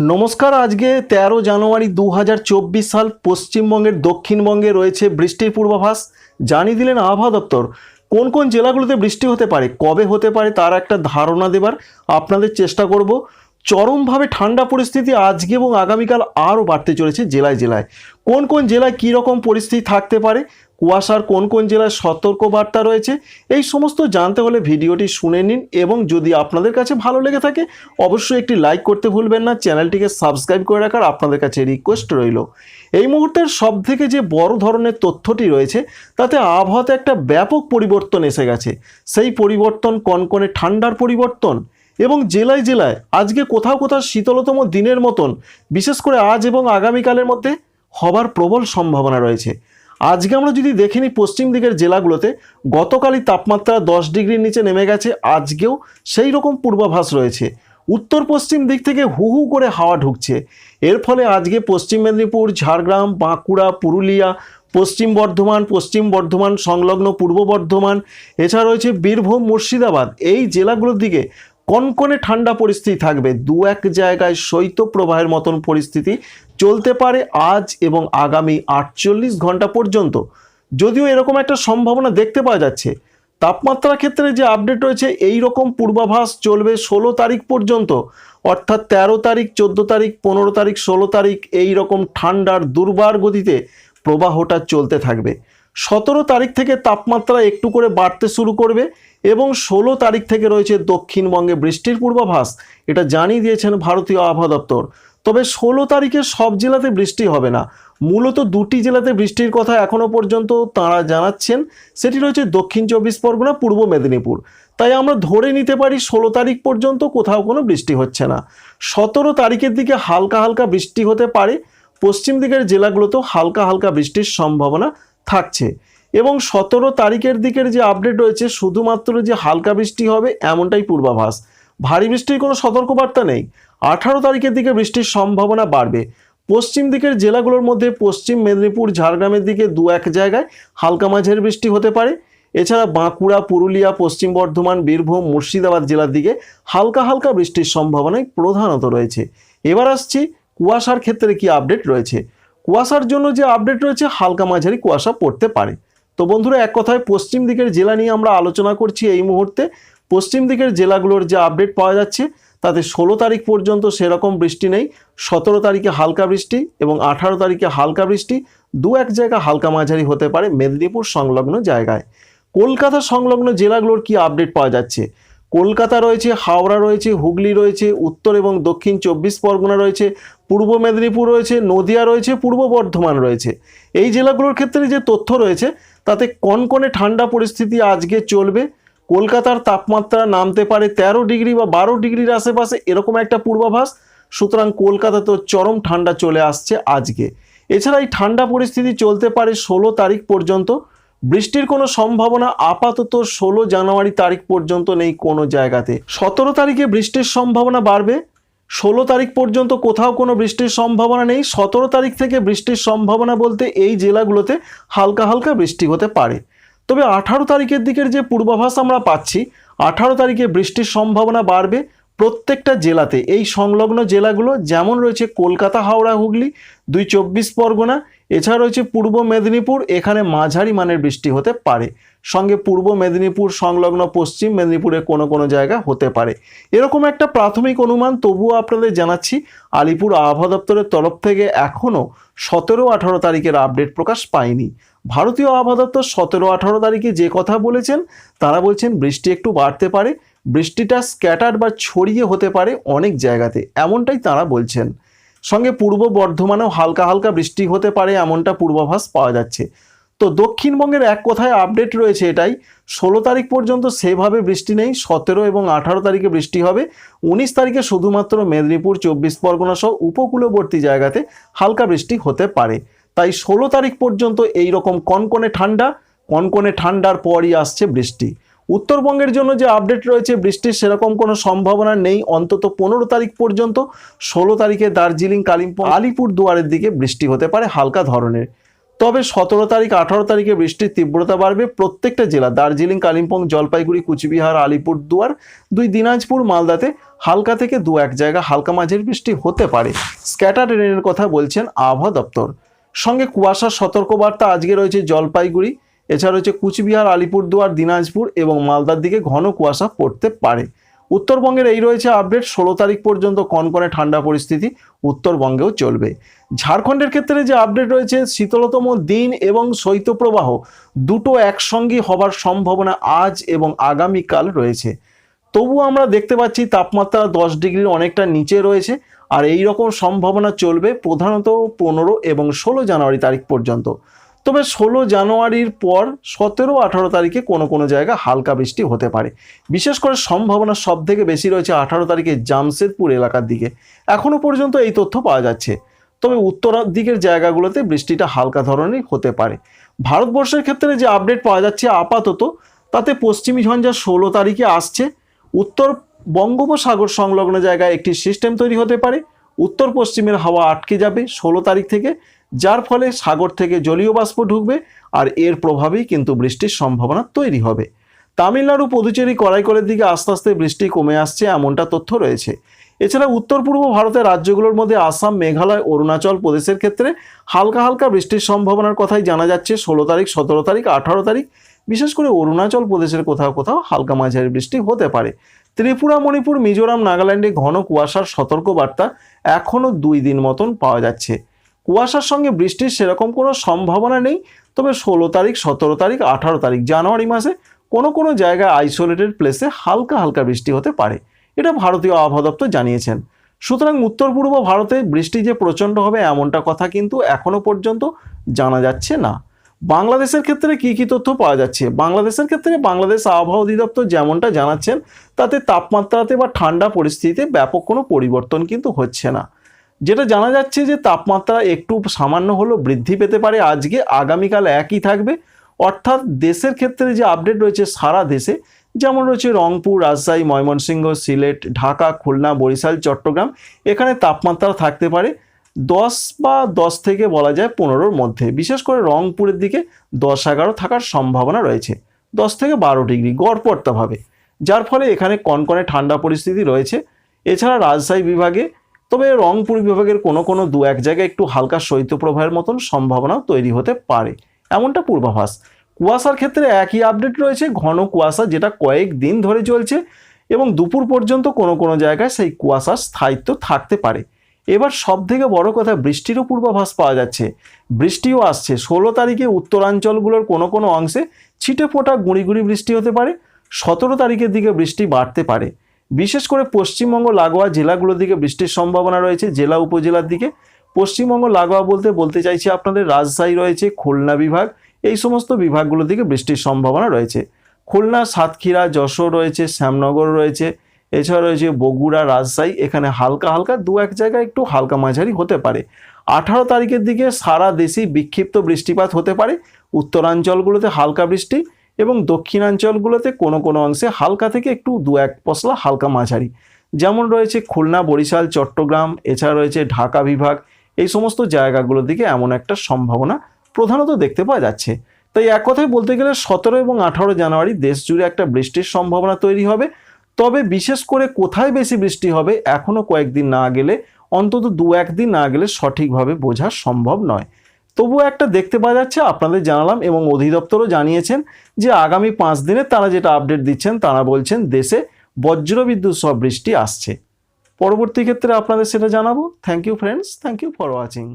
নমস্কার, আজকে তেরো জানুয়ারি দু হাজার চব্বিশ সাল পশ্চিমবঙ্গের দক্ষিণবঙ্গে রয়েছে বৃষ্টির পূর্বাভাস। জানিয়ে দিলেন আবহাওয়া দপ্তর, কোন কোন জেলাগুলোতে বৃষ্টি হতে পারে, কবে হতে পারে তার একটা ধারণা দেবার। আপনাদের চেষ্টা করব। চরমভাবে ঠান্ডা পরিস্থিতি আজকে এবং আগামীকাল আরও বাড়তে চলেছে জেলায় জেলায়। কোন কোন জেলায় কী রকম পরিস্থিতি থাকতে পারে? কুয়াশার কোন কোন জেলায় সতর্ক বার্তা রয়েছে? এই সমস্ত জানতে হলে ভিডিওটি শুনে নিন এবং যদি আপনাদের কাছে ভালো লেগে থাকে, অবশ্যই একটি লাইক করতে ভুলবেন না, চ্যানেলটিকে সাবস্ক্রাইব করে রাখার আপনাদের কাছে রিকোয়েস্ট রইল। এই মুহূর্তের সব থেকে যে বড় ধরনের তথ্যটি রয়েছে, তাতে আবহাওয়াতে একটা ব্যাপক পরিবর্তন এসে গেছে। সেই পরিবর্তন, কনকনে ঠান্ডার পরিবর্তন এবং জেলায় জেলায় আজকে কোথাও কোথাও শীতলতম দিনের মতন, বিশেষ করে আজ এবং আগামীকালের মধ্যে হবার প্রবল সম্ভাবনা রয়েছে। আজকে আমরা যদি দেখে নিই পশ্চিম দিকের জেলাগুলোতে, গতকালই তাপমাত্রা দশ ডিগ্রির নিচে নেমে গেছে, আজকেও সেই রকম পূর্বাভাস রয়েছে। উত্তর পশ্চিম দিক থেকে হু হু করে হাওয়া ঢুকছে। এর ফলে আজকে পশ্চিম মেদিনীপুর, ঝাড়গ্রাম, বাঁকুড়া, পুরুলিয়া, পশ্চিম বর্ধমান পশ্চিম বর্ধমান, সংলগ্ন পূর্ব বর্ধমান, এছাড়া রয়েছে বীরভূম, মুর্শিদাবাদ, এই জেলাগুলোর দিকে কনকনে ঠান্ডা পরিস্থিতি থাকবে। দু এক জায়গায় শৈত্যপ্রবাহের মতন পরিস্থিতি চলতে পারে আজ এবং আগামী আটচল্লিশ ঘণ্টা পর্যন্ত। যদিও এরকম একটা সম্ভাবনা দেখতে পাওয়া যাচ্ছে। তাপমাত্রার ক্ষেত্রে যে আপডেট রয়েছে এই রকম পূর্বাভাস চলবে ষোলো তারিখ পর্যন্ত। অর্থাৎ তেরো তারিখ, চোদ্দ তারিখ, পনেরো তারিখ, ষোলো তারিখ এই রকম ঠান্ডার দুর্বার গতিতে প্রবাহটা চলতে থাকবে। সতেরো তারিখ থেকে তাপমাত্রা একটু করে বাড়তে শুরু করবে এবং ষোলো তারিখ থেকে রয়েছে দক্ষিণবঙ্গে বৃষ্টির পূর্বাভাস। এটা জানিয়ে দিয়েছেন ভারতীয় আবহাওয়া দপ্তর। তবে ষোলো তারিখে সব জেলাতে বৃষ্টি হবে না। মূলত দুটি জেলাতে বৃষ্টির কথা এখনও পর্যন্ত তাঁরা জানাচ্ছেন। সেটি রয়েছে দক্ষিণ চব্বিশ পরগনা, পূর্ব মেদিনীপুর। তাই আমরা ধরে নিতে পারি ষোলো তারিখ পর্যন্ত কোথাও কোনো বৃষ্টি হচ্ছে না। সতেরো তারিখের দিকে হালকা হালকা বৃষ্টি হতে পারে। পশ্চিম দিকের জেলাগুলোতেও হালকা হালকা বৃষ্টির সম্ভাবনা থাকছে। এবং সতেরো তারিখের দিকের যে আপডেট রয়েছে, শুধুমাত্র যে হালকা বৃষ্টি হবে, এমনটাই পূর্বাভাস। ভারী বৃষ্টির কোনো সতর্কবার্তা নেই। আঠারো তারিখের দিকে বৃষ্টির সম্ভাবনা বাড়বে। পশ্চিম দিকের জেলাগুলোর মধ্যে পশ্চিম মেদিনীপুর, ঝাড়গ্রামের দিকে দু এক জায়গায় হালকা মাঝের বৃষ্টি হতে পারে। এছাড়া বাঁকুড়া, পুরুলিয়া, পশ্চিম বর্ধমান, বীরভূম, মুর্শিদাবাদ জেলার দিকে হালকা হালকা বৃষ্টির সম্ভাবনাই প্রধানত রয়েছে। এবার আসছি কুয়াশার ক্ষেত্রে কি আপডেট রয়েছে। কুয়াশার জন্য যে আপডেট রয়েছে, হালকা মাঝারি কুয়াশা পড়তে পারে। তো বন্ধুরা, এক কথায় পশ্চিম দিকের জেলা নিয়ে আমরা আলোচনা করছি এই মুহূর্তে। পশ্চিম দিকের জেলাগুলোর যে আপডেট পাওয়া যাচ্ছে, তাতে ষোলো তারিখ পর্যন্ত সেরকম বৃষ্টি নেই। সতেরো তারিখে হালকা বৃষ্টি এবং আঠারো তারিখে হালকা বৃষ্টি। দু এক জায়গা হালকা মাঝারি হতে পারে মেদিনীপুর সংলগ্ন জায়গায়। কলকাতা সংলগ্ন জেলাগুলোর কি আপডেট পাওয়া যাচ্ছে? কলকাতা রয়েছে, হাওড়া রয়েছে, হুগলি রয়েছে, উত্তর এবং দক্ষিণ চব্বিশ পরগনা রয়েছে। পূর্ব মেদিনীপুর রয়েছে, নদিয়া রয়েছে, পূর্ব বর্ধমান রয়েছে। এই জেলাগুলোর ক্ষেত্রে যে তথ্য রয়েছে, তাতে কনকনে ঠান্ডা পরিস্থিতি আজকে চলবে। কলকাতার তাপমাত্রা নামতে পারে তেরো ডিগ্রি বা বারো ডিগ্রির আশেপাশে, এরকম একটা পূর্বাভাস। সুতরাং কলকাতাতেও চরম ঠান্ডা চলে আসছে আজকে। এছাড়া এই ঠান্ডা পরিস্থিতি চলতে পারে ষোলো তারিখ পর্যন্ত। বৃষ্টির কোনো সম্ভাবনা আপাতত ষোলো জানুয়ারি তারিখ পর্যন্ত নেই কোনো জায়গাতে। সতেরো তারিখে বৃষ্টির সম্ভাবনা বাড়বে। ষোলো তারিখ পর্যন্ত কোথাও কোনো বৃষ্টির সম্ভাবনা নেই। সতেরো তারিখ থেকে বৃষ্টির সম্ভাবনা বলতে এই জেলাগুলোতে হালকা হালকা বৃষ্টি হতে পারে। তবে আঠারো তারিখের দিকের যে পূর্বাভাস আমরা পাচ্ছি, আঠারো তারিখে বৃষ্টির সম্ভাবনা বাড়বে। প্রত্যেকটা জেলাতে এই সংলগ্ন জেলাগুলো যেমন রয়েছে কলকাতা, হাওড়া, হুগলি, দুই চব্বিশ পরগনা, এছাড়া রয়েছে পূর্ব মেদিনীপুর, এখানে মাঝারি মানের বৃষ্টি হতে পারে। সঙ্গে পূর্ব মেদিনীপুর সংলগ্ন পশ্চিম মেদিনীপুরে কোনো কোনো জায়গা হতে পারে। এরকম একটা প্রাথমিক অনুমান তবুও আপনাদের জানাচ্ছি। আলিপুর আবহাওয়া দপ্তরের তরফ থেকে এখনও সতেরো আঠারো তারিখের আপডেট প্রকাশ পায়নি। ভারতীয় আবহাওয়া দপ্তর সতেরো আঠারো তারিখে যে কথা বলেছেন, তারা বলছেন বৃষ্টি একটু বাড়তে পারে। বৃষ্টিটা স্ক্যাটার বা ছড়িয়ে হতে পারে অনেক জায়গাতে, এমনটাই তারা বলছেন। সঙ্গে পূর্ব বর্ধমানেও হালকা হালকা বৃষ্টি হতে পারে এমনটা পূর্বাভাস পাওয়া যাচ্ছে। তো দক্ষিণবঙ্গের এক কথায় আপডেট রয়েছে এটাই, ষোলো তারিখ পর্যন্ত সেভাবে বৃষ্টি নেই, সতেরো এবং আঠারো তারিখে বৃষ্টি হবে, উনিশ তারিখে শুধুমাত্র মেদিনীপুর, চব্বিশ পরগনা সহ উপকূলবর্তী জায়গাতে হালকা বৃষ্টি হতে পারে। তাই ষোলো তারিখ পর্যন্ত এই রকম কনকনে ঠান্ডা, কনকনে ঠান্ডার পরই আসছে বৃষ্টি। উত্তরবঙ্গের জন্য যে আপডেট রয়েছে, বৃষ্টির সেরকম কোনো সম্ভাবনা নেই। অন্তত পনেরো তারিখ পর্যন্ত ষোলো তারিখে দার্জিলিং, কালিম্পং আলিপুর দুয়ারের দিকে বৃষ্টি হতে পারে হালকা ধরনের। তবে সতেরো তারিখ, আঠারো তারিখে বৃষ্টির তীব্রতা বাড়বে প্রত্যেকটা জেলা। দার্জিলিং, কালিম্পং, জলপাইগুড়ি, কুচবিহার, আলিপুরদুয়ার, দুই দিনাজপুর, মালদাতে হালকা থেকে দু এক জায়গা হালকা মাঝের বৃষ্টি হতে পারে। স্ক্যাটার রেনের কথা বলছেন আবহাওয়া দপ্তর। সঙ্গে কুয়াশার সতর্কবার্তা আজকে রয়েছে জলপাইগুড়ি। এছাড়া রয়েছে কুচবিহার, আলিপুরদুয়ার, দিনাজপুর এবং মালদার দিকে ঘন কুয়াশা পড়তে পারে। উত্তরবঙ্গের এই রয়েছে আপডেট ষোলো তারিখ পর্যন্ত কনকনে ঠান্ডা পরিস্থিতি উত্তরবঙ্গেও চলবে। ঝাড়খণ্ডের ক্ষেত্রে যে আপডেট রয়েছে, শীতলতম দিন এবং শৈত্যপ্রবাহ দুটো একসঙ্গে হবার সম্ভাবনা আজ এবং আগামীকাল রয়েছে। তবু আমরা দেখতে পাচ্ছি তাপমাত্রা দশ ডিগ্রির অনেকটা নিচে রয়েছে আর এই রকম সম্ভাবনা চলবে প্রধানত পনেরো এবং ষোলো জানুয়ারি তারিখ পর্যন্ত। তবে ষোলো জানুয়ারির পর সতেরো আঠারো তারিখে কোনো কোনো জায়গা হালকা বৃষ্টি হতে পারে। বিশেষ করে সম্ভাবনা সব থেকে বেশি রয়েছে আঠারো তারিখে জামশেদপুর এলাকার দিকে। এখনও পর্যন্ত এই তথ্য পাওয়া যাচ্ছে। তবে উত্তরার দিকের জায়গাগুলোতে বৃষ্টিটা হালকা ধরনের হতে পারে। ভারতবর্ষের ক্ষেত্রে যে আপডেট পাওয়া যাচ্ছে আপাতত, তাতে পশ্চিমী ঝঞ্ঝা ষোলো তারিখে আসছে। উত্তর বঙ্গোপসাগর সংলগ্ন জায়গায় একটি সিস্টেম তৈরি হতে পারে। উত্তর পশ্চিমের হাওয়া আটকে যাবে ষোলো তারিখ থেকে। যার ফলে সাগর থেকে জলীয় বাষ্প ঢুকবে আর এর প্রভাবেই কিন্তু বৃষ্টির সম্ভাবনা তৈরি হবে। তামিলনাড়ু পুদুচেরি করাইকলের দিকে আস্তে আস্তে বৃষ্টি কমে আসছে এমনটা তথ্য রয়েছে। এছাড়া উত্তর পূর্ব ভারতের রাজ্যগুলোর মধ্যে আসাম, মেঘালয়, অরুণাচল প্রদেশের ক্ষেত্রে হালকা হালকা বৃষ্টির সম্ভাবনার কথাই জানা যাচ্ছে। ষোলো তারিখ, সতেরো তারিখ, আঠারো তারিখ, বিশেষ করে অরুণাচল প্রদেশের কোথাও কোথাও হালকা মাঝারি বৃষ্টি হতে পারে। ত্রিপুরা, মণিপুর, মিজোরাম, নাগাল্যান্ডে ঘন কুয়াশার সতর্কবার্তা এখনও দুই দিন মতন পাওয়া যাচ্ছে। কুয়াশার সঙ্গে বৃষ্টির সেরকম কোনো সম্ভাবনা নেই, তবে ষোলো তারিখ, সতেরো তারিখ, আঠারো তারিখ, জানুয়ারি মাসে কোনো কোনো জায়গায় আইসোলেটেড প্লেসে হালকা হালকা বৃষ্টি হতে পারে, এটা ভারতীয় আবহাওয়া দপ্তর জানিয়েছেন। সুতরাং উত্তর পূর্ব ভারতে বৃষ্টি যে প্রচণ্ড হবে এমনটা কথা কিন্তু এখনও পর্যন্ত জানা যাচ্ছে না। বাংলাদেশের ক্ষেত্রে কি কি তথ্য পাওয়া যাচ্ছে? বাংলাদেশের ক্ষেত্রে বাংলাদেশ আবহাওয়া অধিদপ্তর যেমনটা জানাচ্ছেন, তাতে তাপমাত্রাতে বা ঠান্ডা পরিস্থিতিতে ব্যাপক কোনো পরিবর্তন কিন্তু হচ্ছে না। যেটা জানা যাচ্ছে যে তাপমাত্রা একটু সামান্য হলেও বৃদ্ধি পেতে পারে আজকে, আগামীকাল একই থাকবে। অর্থাৎ দেশের ক্ষেত্রে যে আপডেট রয়েছে সারা দেশে, যেমন রয়েছে রংপুর, রাজশাহী, ময়মনসিংহ, সিলেট, ঢাকা, খুলনা, বরিশাল, চট্টগ্রাম, এখানে তাপমাত্রা থাকতে পারে দশ বা দশ থেকে বলা যায় পনেরোর মধ্যে। বিশেষ করে রংপুরের দিকে দশ এগারো থাকার সম্ভাবনা রয়েছে, দশ থেকে বারো ডিগ্রি গড়পড়তাভাবে। যার ফলে এখানে কনকনে ঠান্ডা পরিস্থিতি রয়েছে। এছাড়া রাজশাহী বিভাগে তবে রংপুর বিভাগের কোনো কোনো দু এক জায়গায় একটু হালকা শৈত্যপ্রবাহের মতন সম্ভাবনা তৈরি হতে পারে। এমনটা পূর্বাভাস। কুয়াশার ক্ষেত্রে একই আপডেট রয়েছে, ঘন কুয়াশা যেটা কয়েক দিন ধরে চলছে এবং দুপুর পর্যন্ত কোনো কোনো জায়গায় সেই কুয়াশার স্থায়িত্ব থাকতে পারে। এবার সব থেকে বড় কথা বৃষ্টিরও পূর্বাভাস পাওয়া যাচ্ছে। বৃষ্টিও আসছে। ষোলো তারিখে উত্তরাঞ্চলগুলোর কোনো কোনো অংশে ছিটে ফোটা গুঁড়ি গুঁড়ি বৃষ্টি হতে পারে। সতেরো তারিখের দিকে বৃষ্টি বাড়তে পারে। বিশেষ করে পশ্চিমবঙ্গ লাগোয়া জেলাগুলোর দিকে বৃষ্টির সম্ভাবনা রয়েছে, জেলা উপজেলার দিকে। পশ্চিমবঙ্গ লাগোয়া বলতে বলতে চাইছি আপনাদের, রাজশাহী রয়েছে, খুলনা বিভাগ, এই সমস্ত বিভাগগুলোর দিকে বৃষ্টির সম্ভাবনা রয়েছে। খুলনা, সাতক্ষীরা, যশোর রয়েছে, শ্যামনগর রয়েছে, এছাড়া রয়েছে বগুড়া, রাজশাহী, এখানে হালকা হালকা, দু এক জায়গায় একটু হালকা মাঝারি হতে পারে। আঠারো তারিখের দিকে সারা দেশেই বিক্ষিপ্ত বৃষ্টিপাত হতে পারে, উত্তরাঞ্চলগুলোতে হালকা বৃষ্টি এবং দক্ষিণাঞ্চলগুলোতে কোনো কোনো অংশে হালকা থেকে একটু দু এক পশলা হালকা মাঝারি। যেমন রয়েছে খুলনা, বরিশাল, চট্টগ্রাম, এছাড়া রয়েছে ঢাকা বিভাগ। এই সমস্ত জায়গাগুলোর দিকে এমন একটা সম্ভাবনা প্রধানত দেখতে পাওয়া যাচ্ছে। তাই এক কথায় বলতে গেলে সতেরো এবং আঠারো জানুয়ারি দেশ জুড়ে একটা বৃষ্টির সম্ভাবনা তৈরি হবে। তবে বিশেষ করে কোথায় বেশি বৃষ্টি হবে এখনও কয়েকদিন না গেলে, অন্তত দু একদিন না গেলে সঠিকভাবে বোঝা সম্ভব নয়। তবুও একটা দেখতে পাওয়া যাচ্ছে, আপনাদের জানালাম এবং অধিদপ্তরও জানিয়েছেন যে আগামী পাঁচ দিনে তারা যেটা আপডেট দিচ্ছেন তারা বলছেন দেশে বজ্রবিদ্যুৎ সব বৃষ্টি আসছে। পরবর্তী ক্ষেত্রে আপনাদের সেটা জানাব। Thank you friends thank you for watching